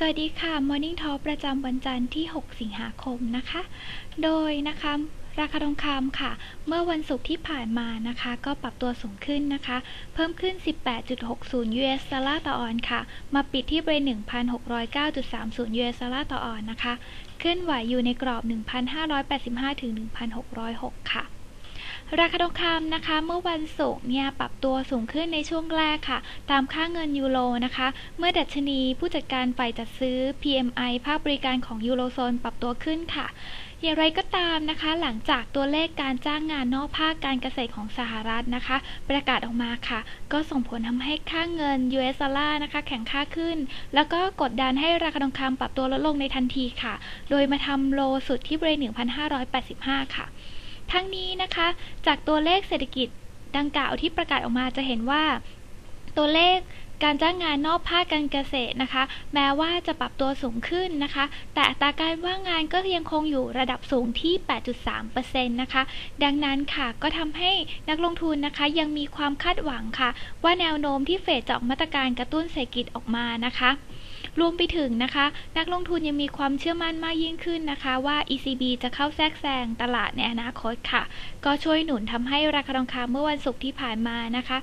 สวัสดีค่ะ Morning Talk ประจำวันจันทร์ที่ 6 สิงหาคมนะคะ โดยนะคะราคาทองคำค่ะ เมื่อวันศุกร์ที่ผ่านมานะคะ ก็ปรับตัวสูงขึ้นนะคะ เพิ่มขึ้น 18.60 US ดอลลาร์ต่อออนค่ะ มาปิดที่บริเวณ1,609.30 US ดอลลาร์ต่อออนนะคะ เคลื่อนไหวอยู่ในกรอบ 1,585-1,606 ค่ะ ราคาทองคำนะคะ เมื่อวันศุกร์เนี่ยปรับตัวสูงขึ้นในช่วงแรกค่ะ ตามค่าเงินยูโรนะคะ เมื่อดัชนีผู้จัดการฝ่ายจัดซื้อ PMI ภาคบริการของยูโรโซนปรับตัวขึ้นค่ะอย่างไรก็ตามนะคะ หลังจากตัวเลขการจ้างงานนอกภาคการเกษตรของสหรัฐนะคะ ประกาศออกมาค่ะ ก็ส่งผลทำให้ค่าเงิน US ดอลลาร์นะคะ แข็งค่าขึ้น แล้วก็กดดันให้ราคาทองคำปรับตัวลดลงในทันทีค่ะ โดยมาทำโลสุดที่บริเวณ 1,585 ค่ะ ทั้งนี้นะคะ จากตัวเลขเศรษฐกิจดังกล่าวที่ประกาศออกมาจะเห็นว่า ตัวเลขการจ้างงานนอกภาคการเกษตรนะคะ แม้ว่าจะปรับตัวสูงขึ้นนะคะ แต่อัตราการว่างงานก็ยังคงอยู่ระดับสูงที่ 8.3%นะคะ ดังนั้นค่ะก็ทำให้นักลงทุนนะคะ ยังมีความคาดหวังค่ะ ว่าแนวโน้มที่เฟดจะออกมาตรการกระตุ้นเศรษฐกิจออกมานะคะ รวมไปถึงนะคะ นักลงทุนยังมีความเชื่อมั่นมากยิ่งขึ้นนะคะ ว่า ECB จะเข้าแทรกแซงตลาดในอนาคตค่ะ ก็ช่วยหนุนทำให้ราคาทองคำเมื่อวันศุกร์ที่ผ่านมานะคะ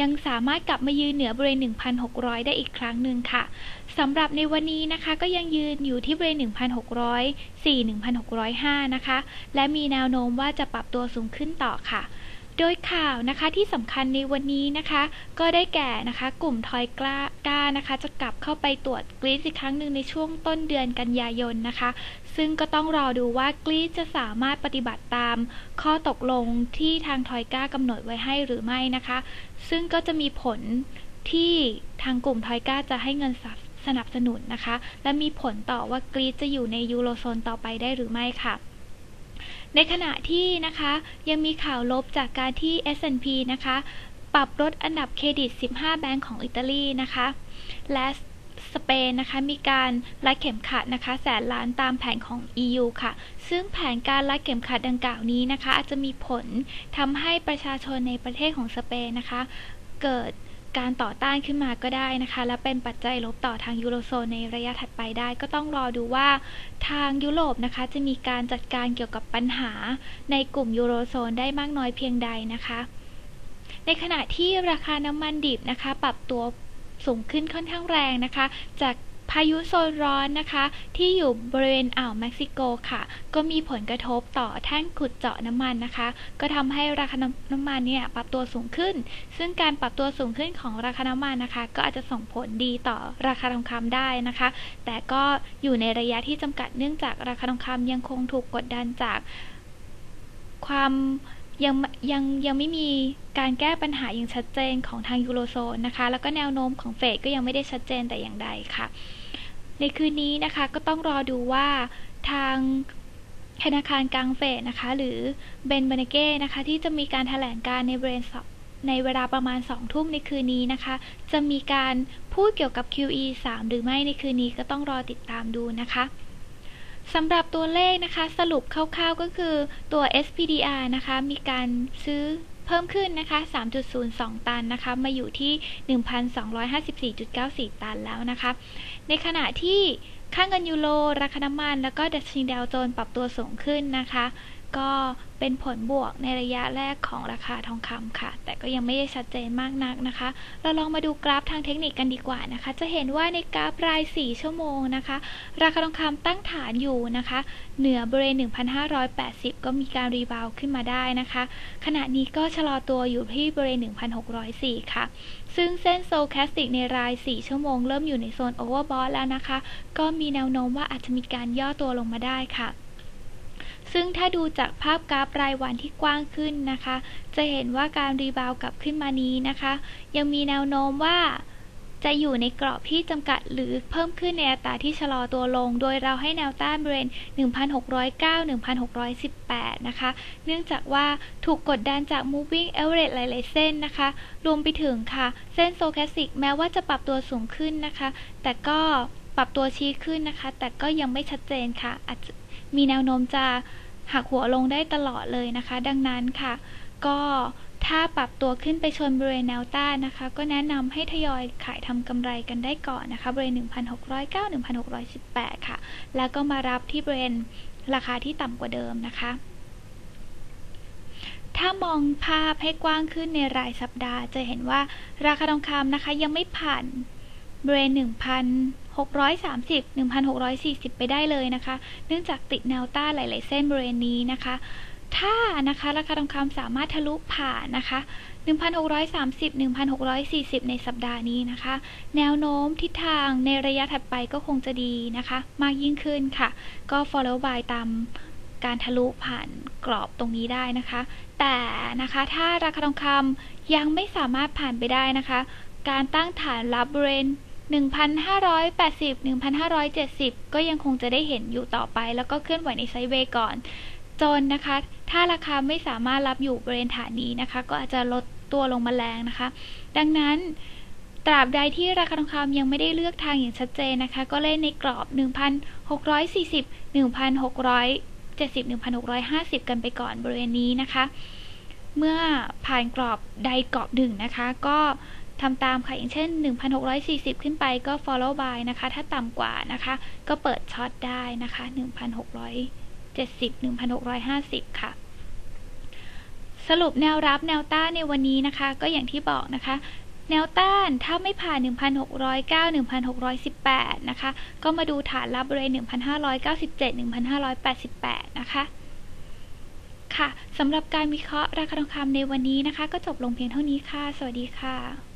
ยังสามารถกลับมายืนเหนือบริเวณ 1,600 ได้อีกครั้งหนึ่งค่ะสำหรับในวันนี้นะคะก็ยังยืนอยู่ที่บริเวณ 1,604 1,605 นะคะ และมีแนวโน้มว่าจะปรับตัวสูงขึ้นต่อค่ะ โดยข่าวนะคะที่สำคัญในวันนี้นะคะ ก็ได้แก่นะคะ กลุ่มทอยกล้าก้านะคะ จะกลับเข้าไปตรวจกรีซอีกครั้งหนึ่งในช่วงต้นเดือนกันยายนนะคะ ซึ่งก็ต้องรอดูว่ากรีซจะสามารถปฏิบัติตาม ข้อตกลงที่ทางทอยกล้ากำหนดไว้ให้หรือไม่นะคะ ซึ่งก็จะมีผลที่ทางกลุ่มทอยกล้าจะให้เงินสนับสนุนนะคะ และมีผลต่อว่ากรีซจะอยู่ในยูโรโซนต่อไปได้หรือไม่ค่ะ ในขณะที่นะคะยังมีข่าวลบจากการที่ S&P นะคะปรับลดอันดับเครดิต 15 แบงก์ของอิตาลีนะคะและสเปนนะคะมีการรัดเข็มขัดนะคะแสนล้านตามแผนของ EU ค่ะ ซึ่งแผนการรัดเข็มขัดดังกล่าวนี้นะคะ อาจจะมีผลทำให้ประชาชนในประเทศของสเปนนะคะ เกิด การต่อต้านขึ้นมาก็ได้นะคะ และเป็นปัจจัยลบต่อทางยูโรโซนในระยะถัดไปได้ ก็ต้องรอดูว่าทางยุโรปนะคะจะมีการจัดการเกี่ยวกับปัญหาในกลุ่มยูโรโซนได้มากน้อยเพียงใดนะคะ ในขณะที่ราคาน้ำมันดิบนะคะ ปรับตัวสูงขึ้นค่อนข้างแรงนะคะ จาก พายุโซนร้อนนะคะ ที่อยู่บริเวณอ่าวเม็กซิโกค่ะ ก็มีผลกระทบต่อแท่งขุดเจาะน้ำมันนะคะ ก็ทำให้ราคาน้ำมันเนี่ยปรับตัวสูงขึ้น ซึ่งการปรับตัวสูงขึ้นของราคาน้ำมันนะคะ ก็อาจจะส่งผลดีต่อราคาทองคำได้นะคะ แต่ก็อยู่ในระยะที่จำกัดเนื่องจากราคาทองคำยังคงถูกกดดันจากความยังยังยังไม่มีการแก้ปัญหาอย่างชัดเจนของทางยูโรโซนนะคะ แล้วก็แนวโน้มของเฟดก็ยังไม่ได้ชัดเจนแต่อย่างใดค่ะ ในคืนนี้นะคะก็ต้องรอดูว่าทางธนาคารกลางเฟดนะคะ หรือเบนเบเนเก้นะคะ ที่จะมีการถแถลงการในเบรนในเวลาประมาณ 2 ทุ่มในคืนนี้นะคะ จะมีการพูดเกี่ยวกับ QE 3 หรือไม่ในคืนนี้ก็ต้องรอติดตามดูนะคะสำหรับตัวเลขนะคะ สรุปคร่าวๆก็คือตัว SPDR นะคะ มีการซื้อ พิ่มขึ้นนะคะ 3.02 ตันนะคะ มาอยู่ที่ 1,254.94 ตันแล้วนะคะ ในขณะที่ค่าเงินยูโร ราคาน้ำมัน แล้วก็ดัชนีดาวโจนส์ปรับตัวสูงขึ้นนะคะ ก็เป็นผลบวกในระยะแรกของราคาทองคำค่ะ แต่ก็ยังไม่ได้ชัดเจนมากนักนะคะ เราลองมาดูกราฟทางเทคนิคกันดีกว่านะคะ จะเห็นว่าในกราฟราย 4 ชั่วโมงนะคะ ราคาทองคำตั้งฐานอยู่นะคะ เหนือบริเวณ 1,580 ก็มีการรีบาวขึ้นมาได้นะคะ ขณะนี้ก็ชะลอตัวอยู่ที่บริเวณ 1,604 ค่ะซึ่งเส้นโซแคสติกในราย 4 ชั่วโมงเริ่มอยู่ในโซนโอเวอร์บอทแล้วนะคะ ก็มีแนวโน้มว่าอาจจะมีการย่อตัวลงมาได้ค่ะ ซึ่งถ้าดูจากภาพกราฟรายวันที่กว้างขึ้นนะคะ จะเห็นว่าการรีบาวกลับขึ้นมานี้นะคะ ยังมีแนวโน้มว่าจะอยู่ในกรอบที่จำกัดหรือเพิ่มขึ้นในอัตราที่ชะลอตัวลง โดยเราให้แนวต้านบริเวณ 1,609-1,618 นะคะ เนื่องจากว่าถูกกดดันจาก moving average หลาย ๆ เส้นนะคะ รวมไปถึงค่ะ เส้นโซแคสติกแม้ว่าจะปรับตัวสูงขึ้นนะคะ แต่ก็ปรับตัวชี้ขึ้นนะคะ แต่ก็ยังไม่ชัดเจนค่ะอาจจะ มีแนวโน้มจะหักหัวลงได้ตลอดเลยนะคะ ดังนั้นค่ะ ก็ถ้าปรับตัวขึ้นไปชนบริเวณแนวต้านนะคะ ก็แนะนำให้ทยอยขายทำกำไรกันได้ก่อนนะคะ บริเวณ 1,609 1,618 ค่ะ แล้วก็มารับที่บริเวณราคาที่ต่ำกว่าเดิมนะคะ ถ้ามองภาพให้กว้างขึ้นในรายสัปดาห์ จะเห็นว่าราคาทองคำนะคะ ยังไม่ผ่านบริเวณ 1,630 1,640 ไปได้เลยนะคะ เนื่องจากติดแนวต้านหลาย ๆ เส้นบริเวณนี้นะคะ ถ้านะคะราคาทองคำสามารถทะลุผ่านนะคะ 1,630 1,640 ในสัปดาห์นี้นะคะ แนวโน้มทิศทางในระยะถัดไปก็คงจะดีนะคะ มากยิ่งขึ้นค่ะ ก็ follow by ตามการทะลุผ่านกรอบตรงนี้ได้นะคะ แต่นะคะถ้าราคาทองคำยังไม่สามารถผ่านไปได้นะคะ การตั้งฐานรับบริเวณ 1,580 1,570 ก็ยังคงจะได้เห็นอยู่ต่อไป แล้วก็เคลื่อนไหวในไซด์เวย์ก่อน จนนะคะ ถ้าราคาไม่สามารถรับอยู่บริเวณฐานนี้นะคะ ก็อาจจะลดตัวลงมาแรงนะคะ ดังนั้นตราบใดที่ราคาทองคำยังไม่ได้เลือกทางอย่างชัดเจนนะคะ ก็เล่นในกรอบ 1,640 1,670 1,650 กันไปก่อนบริเวณนี้นะคะ เมื่อผ่านกรอบใดกรอบหนึ่งนะคะ ก็ ทำตามค่ะ อย่างเช่น 1,640 ขึ้นไปก็ follow by นะคะ ถ้าต่ำกว่านะคะ ก็เปิดช็อตได้นะคะ 1,670 1,650 ค่ะสรุปแนวรับแนวต้านในวันนี้นะคะ ก็อย่างที่บอกนะคะ แนวต้านถ้าไม่ผ่าน 1,609 1,618 นะคะ ก็มาดูฐานรับบริเวณ 1,597 1,588 นะคะ ค่ะสำหรับการวิเคราะห์ราคาทองคำในวันนี้นะคะ ก็จบลงเพียงเท่านี้ค่ะ สวัสดีค่ะ